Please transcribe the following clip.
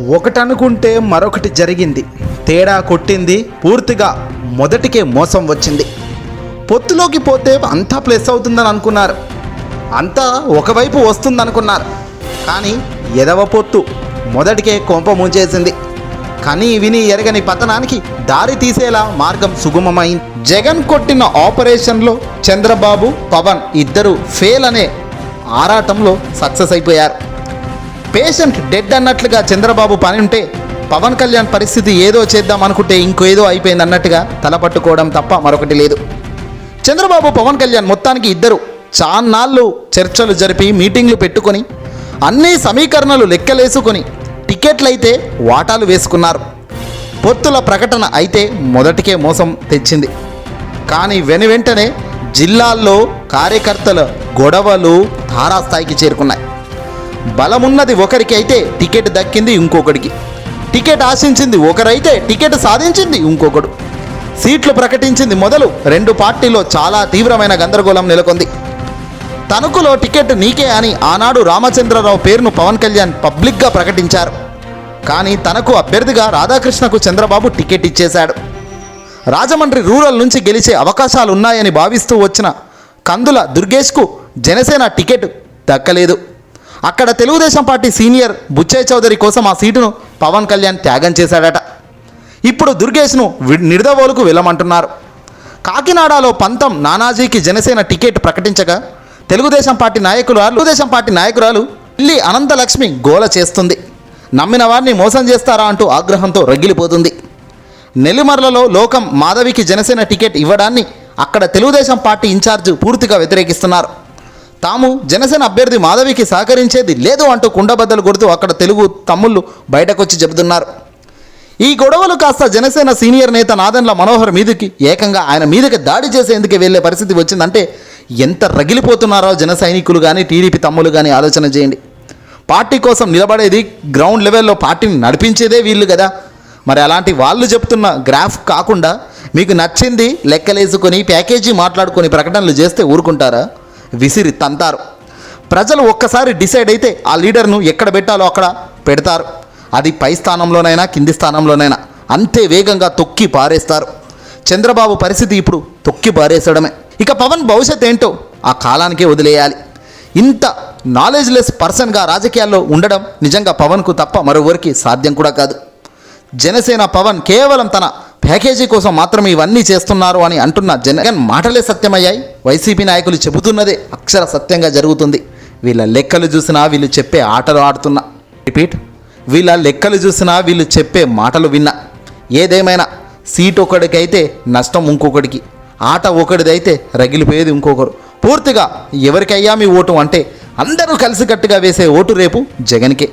ఒకటనుకుంటే మరొకటి జరిగింది. తేడా కొట్టింది. పూర్తిగా మొదటికే మోసం వచ్చింది. పొత్తులోకి పోతే అంతా ప్లస్ అవుతుందని అనుకున్నారు. అంతా ఒకవైపు వస్తుందనుకున్నారు. కానీ ఎదవ పొత్తు మొదటికే కొంప ముంచేసింది. కానీ విని ఎరగని పతనానికి దారి తీసేలా మార్గం సుగమమైంది. జగన్ కొట్టిన ఆపరేషన్లో చంద్రబాబు పవన్ ఇద్దరు ఫెయిల్ అనే ఆరాటంలో సక్సెస్ అయిపోయారు. పేషెంట్ డెడ్ అన్నట్లుగా చంద్రబాబు పని ఉంటే పవన్ కళ్యాణ్ పరిస్థితి ఏదో చేద్దాం అనుకుంటే ఇంకేదో అయిపోయింది అన్నట్టుగా తలపట్టుకోవడం తప్ప మరొకటి లేదు. చంద్రబాబు పవన్ కళ్యాణ్ మొత్తానికి ఇద్దరు. చాన్నాళ్ళు చర్చలు జరిపి మీటింగ్లు పెట్టుకొని అన్ని సమీకరణలు లెక్కలేసుకొని టికెట్లయితే వాటాలు వేసుకున్నారు. పొత్తుల ప్రకటన అయితే మొదటికే మోసం తెచ్చింది. కానీ వెను వెంటనే జిల్లాల్లో కార్యకర్తల గొడవలు తారాస్థాయికి చేరుకున్నాయి. బలమున్నది ఒకరికి అయితే టికెట్ దక్కింది ఇంకొకడికి. టికెట్ ఆశించింది ఒకరైతే టికెట్ సాధించింది ఇంకొకడు. సీట్లు ప్రకటించింది మొదలు రెండు పార్టీలో చాలా తీవ్రమైన గందరగోళం నెలకొంది. తణుకులో టికెట్ నీకే అని ఆనాడు రామచంద్రరావు పేరును పవన్ కళ్యాణ్ పబ్లిక్గా ప్రకటించారు. కానీ తనకు అభ్యర్థిగా రాధాకృష్ణకు చంద్రబాబు టికెట్ ఇచ్చేశాడు. రాజమండ్రి రూరల్ నుంచి గెలిచే అవకాశాలున్నాయని భావిస్తూ వచ్చిన కందుల దుర్గేష్కు జనసేన టికెట్ దక్కలేదు. అక్కడ తెలుగుదేశం పార్టీ సీనియర్ బుచ్చయ్య చౌదరి కోసం ఆ సీటును పవన్ కళ్యాణ్ త్యాగం చేశాడట. ఇప్పుడు దుర్గేష్ను నిర్దవోలుకు నిడదవోలుకు వెళ్ళమంటున్నారు. కాకినాడలో పంతం నానాజీకి జనసేన టికెట్ ప్రకటించగా తెలుగుదేశం పార్టీ నాయకులు తెలుగుదేశం పార్టీ నాయకురాలు ఢిల్లీ అనంతలక్ష్మి గోల చేస్తుంది. నమ్మిన వారిని మోసం చేస్తారా అంటూ ఆగ్రహంతో రగిలిపోతుంది. నెల్లిమర్లలో లోకం మాధవికి జనసేన టికెట్ ఇవ్వడాన్ని అక్కడ తెలుగుదేశం పార్టీ ఇన్ఛార్జ్ పూర్తిగా వ్యతిరేకిస్తున్నారు. తాము జనసేన అభ్యర్థి మాధవికి సహకరించేది లేదు అంటూ కుండబద్దలు కొడుతూ అక్కడ తెలుగు తమ్ముళ్ళు బయటకొచ్చి చెబుతున్నారు. ఈ గొడవలు కాస్త జనసేన సీనియర్ నేత నాదన్ల మనోహర్ మీదకి ఏకంగా ఆయన మీదకి దాడి చేసేందుకు వెళ్ళే పరిస్థితి వచ్చిందంటే ఎంత రగిలిపోతున్నారో జన సైనికులు కానీ టీడీపీ తమ్ములు కానీ ఆలోచన చేయండి. పార్టీ కోసం నిలబడేది గ్రౌండ్ లెవెల్లో పార్టీని నడిపించేదే వీళ్ళు కదా. మరి అలాంటి వాళ్ళు చెప్తున్న గ్రాఫ్ కాకుండా మీకు నచ్చింది లెక్కలేసుకొని ప్యాకేజీ మాట్లాడుకొని ప్రకటనలు చేస్తే ఊరుకుంటారా? విసిరి తంతారు. ప్రజలు ఒక్కసారి డిసైడ్ అయితే ఆ లీడర్ను ఎక్కడ పెట్టాలో అక్కడ పెడతారు. అది పై స్థానంలోనైనా కింది స్థానంలోనైనా అంతే వేగంగా తొక్కి పారేస్తారు. చంద్రబాబు పరిస్థితి ఇప్పుడు తొక్కి పారేసడమే. ఇక పవన్ భవిష్యత్ ఏంటో ఆ కాలానికే వదిలేయాలి. ఇంత నాలెడ్జ్లెస్ పర్సన్గా రాజకీయాల్లో ఉండడం నిజంగా పవన్కు తప్ప మరొకరికి సాధ్యం కూడా కాదు. జనసేన పవన్ కేవలం తన ప్యాకేజీ కోసం మాత్రమే ఇవన్నీ చేస్తున్నారు అని అంటున్న జగన్ మాటలే సత్యమయ్యాయి. వైసీపీ నాయకులు చెబుతున్నదే అక్షర సత్యంగా జరుగుతుంది. వీళ్ళ లెక్కలు చూసినా వీళ్ళు చెప్పే ఆటలు ఆడుతున్నా. రిపీట్. వీళ్ళ లెక్కలు చూసినా వీళ్ళు చెప్పే మాటలు విన్నా. ఏదేమైనా సీట్ ఒకడికైతే నష్టం ఇంకొకడికి. ఆట ఒకటిదైతే రగిలిపోయేది ఇంకొకరు. పూర్తిగా ఎవరికయ్యా మీ ఓటు అంటే అందరూ కలిసికట్టుగా వేసే ఓటు రేపు జగన్కే.